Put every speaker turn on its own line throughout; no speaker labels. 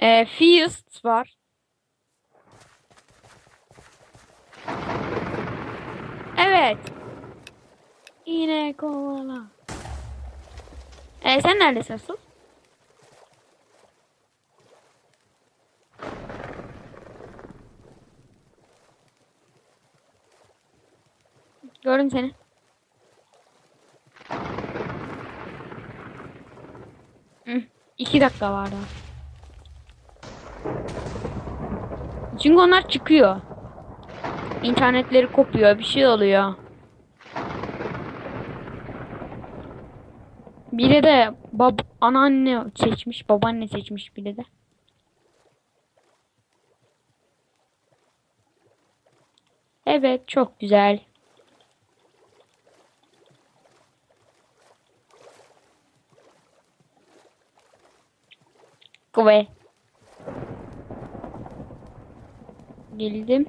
Ee, Feast var. Evet. Yine kovala. Ee, sen neredesin Asıl? Gördüm seni. Hı, iki dakika var daha. Çünkü onlar çıkıyor. İnternetleri kopuyor, bir şey oluyor. Biri de bab anneanne seçmiş, babaanne seçmiş biri de. Evet, çok güzel. Ve Geldim.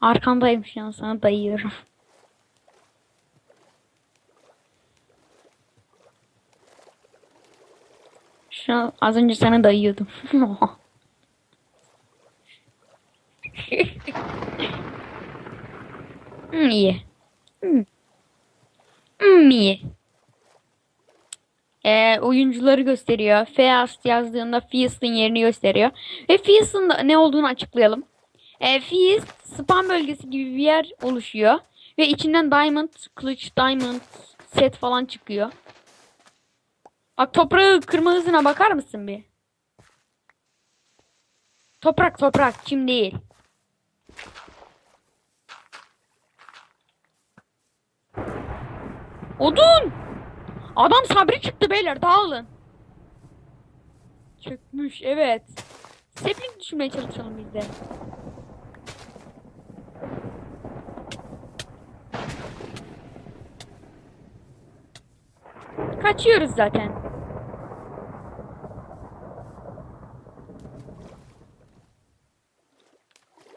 Arkandayım şu an sana dayıyorum. Şu an az önce sana dayıyordum. Hmm, iyi. Hmm. Hmm, iyi. Ee, oyuncuları gösteriyor. Feast yazdığında Feast'ın yerini gösteriyor. Ve Feast'ın da ne olduğunu açıklayalım. Ee, Feast spam bölgesi gibi bir yer oluşuyor. Ve içinden diamond, kılıç, diamond set falan çıkıyor. Bak toprağı kırma hızına bakar mısın bir? Toprak toprak çim değil. Odun! Adam sabri çıktı beyler dağılın. Çökmüş evet. Seplik düşürmeye çalışalım biz de. Kaçıyoruz zaten.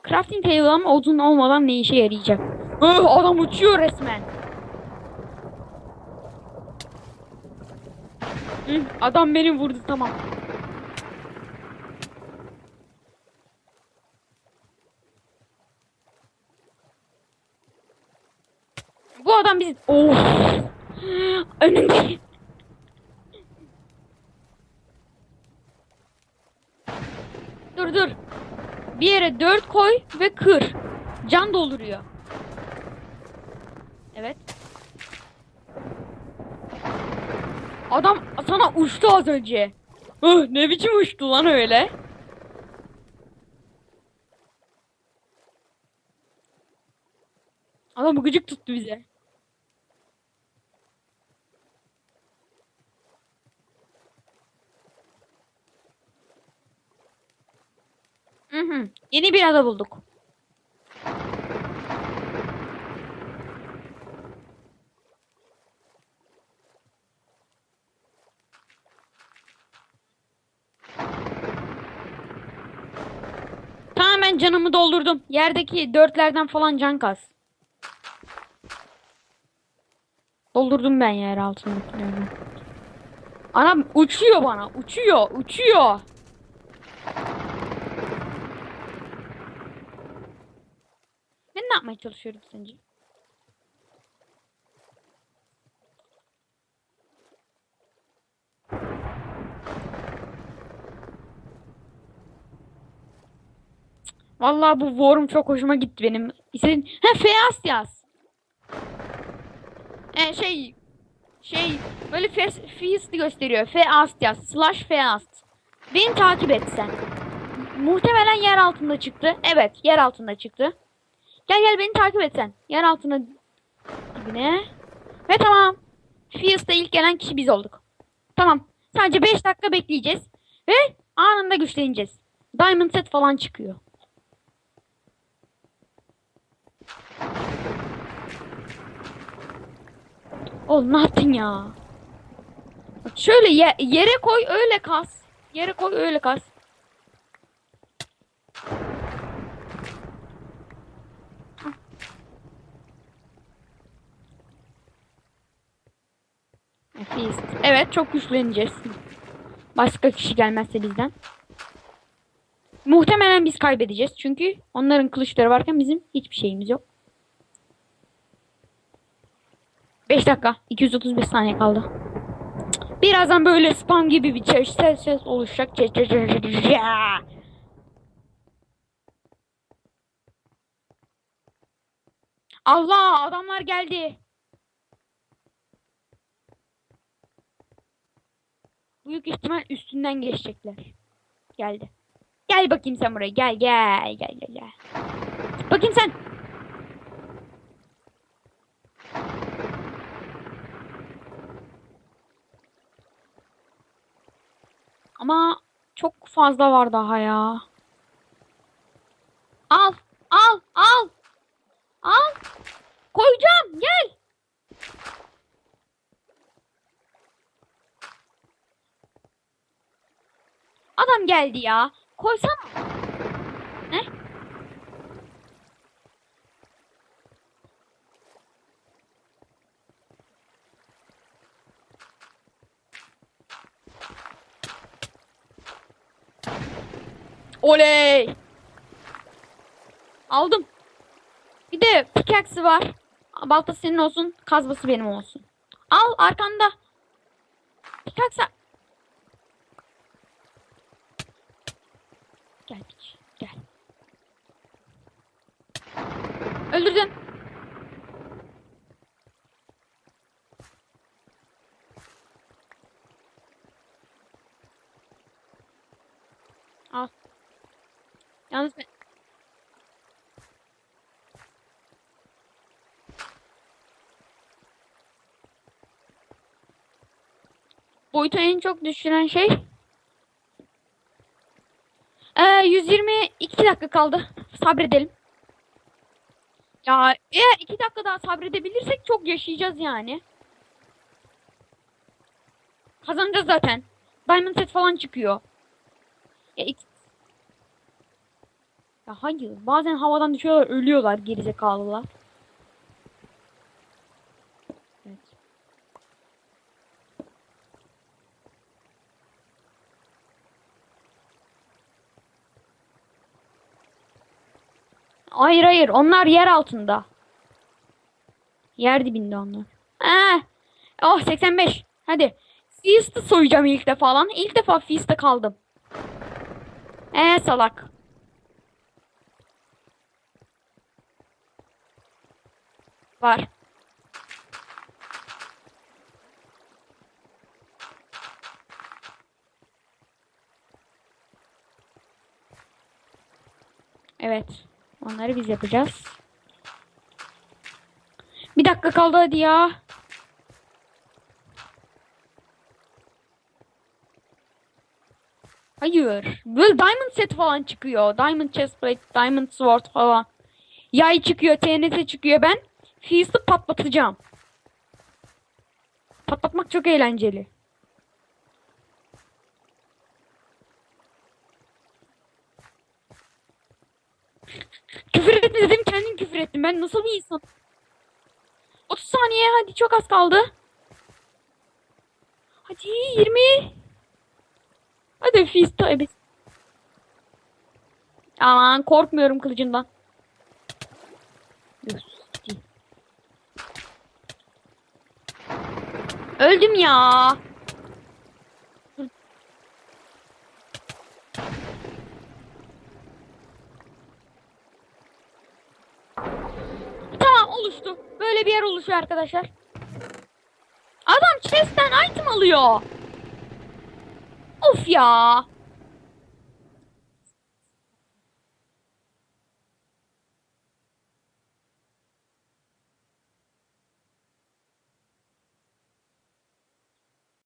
Crafting table ama odun olmadan ne işe yarayacak? Öh, adam uçuyor resmen. Adam beni vurdu tamam. Bu adam bizi... Of. Önümde. Dur dur. Bir yere dört koy ve kır. Can dolduruyor. Evet. Adam sana uçtu az önce. Öh, ne biçim uçtu lan öyle? Adam gıcık tuttu bize. Hı hı. Yeni bir ada bulduk. Canımı doldurdum. Yerdeki dörtlerden falan can kas. Doldurdum ben yer altındakilerini. Anam uçuyor bana. Uçuyor. Uçuyor. Ben ne yapmaya çalışıyorum sence? Vallahi bu worm çok hoşuma gitti benim. İstediğim... Ha Feast yaz. E şey şey böyle feast, feast gösteriyor. Feast yaz. Slash Feast. Beni takip et sen. Muhtemelen yer altında çıktı. Evet yer altında çıktı. Gel gel beni takip et sen. Yer altına dibine. Ve tamam. Feast'ta ilk gelen kişi biz olduk. Tamam. Sadece 5 dakika bekleyeceğiz. Ve anında güçleneceğiz. Diamond set falan çıkıyor. Oğlum ne yaptın ya? Şöyle ye yere koy öyle kas. Yere koy öyle kas. Ah. Ah, Nefis. Evet çok güçleneceğiz. Başka kişi gelmezse bizden. Muhtemelen biz kaybedeceğiz. Çünkü onların kılıçları varken bizim hiçbir şeyimiz yok. 5 dakika. 235 saniye kaldı. Birazdan böyle spam gibi bir ses ses, ses oluşacak. Ses- ses- ses- ya. Allah adamlar geldi. Büyük ihtimal üstünden geçecekler. Geldi. Gel bakayım sen buraya. Gel gel gel gel gel. Bakayım sen. Ama çok fazla var daha ya. Al, al, al. Al. Koyacağım. Gel. Adam geldi ya. Koysana. Ne? Oley! Aldım. Bir de pickaxe var. Balta senin olsun, kazması benim olsun. Al arkanda. Pickaxe. Gel piç, gel. Öldürdüm. Al. Yalnız ben... Boyutu en çok düşüren şey ee, 122 dakika kaldı. Sabredelim. Ya eğer 2 dakika daha sabredebilirsek çok yaşayacağız yani. Kazanacağız zaten. Diamond set falan çıkıyor. Ya, ik- ya hayır. Bazen havadan düşüyorlar, ölüyorlar gerizekalılar. Evet. Hayır hayır onlar yer altında. Yer dibinde onlar. Ee, oh 85. Hadi. Feast'ı soyacağım ilk defa lan. İlk defa Feast'ta kaldım. Ee salak. Var. Evet. Onları biz yapacağız. Bir dakika kaldı hadi ya. Hayır. Böyle diamond set falan çıkıyor. Diamond chestplate, diamond sword falan. Yay çıkıyor, TNT çıkıyor. Ben Feast'ı patlatacağım. Patlatmak çok eğlenceli. Küfür etme dedim kendin küfür ettin. Ben nasıl bir insan? 30 saniye hadi çok az kaldı. Hadi 20. Hadi Feast evet. Aman korkmuyorum kılıcından. Üf, gitti. Öldüm ya. Tamam oluştu. Böyle bir yer oluşuyor arkadaşlar. Adam chest'ten item alıyor. Of ya.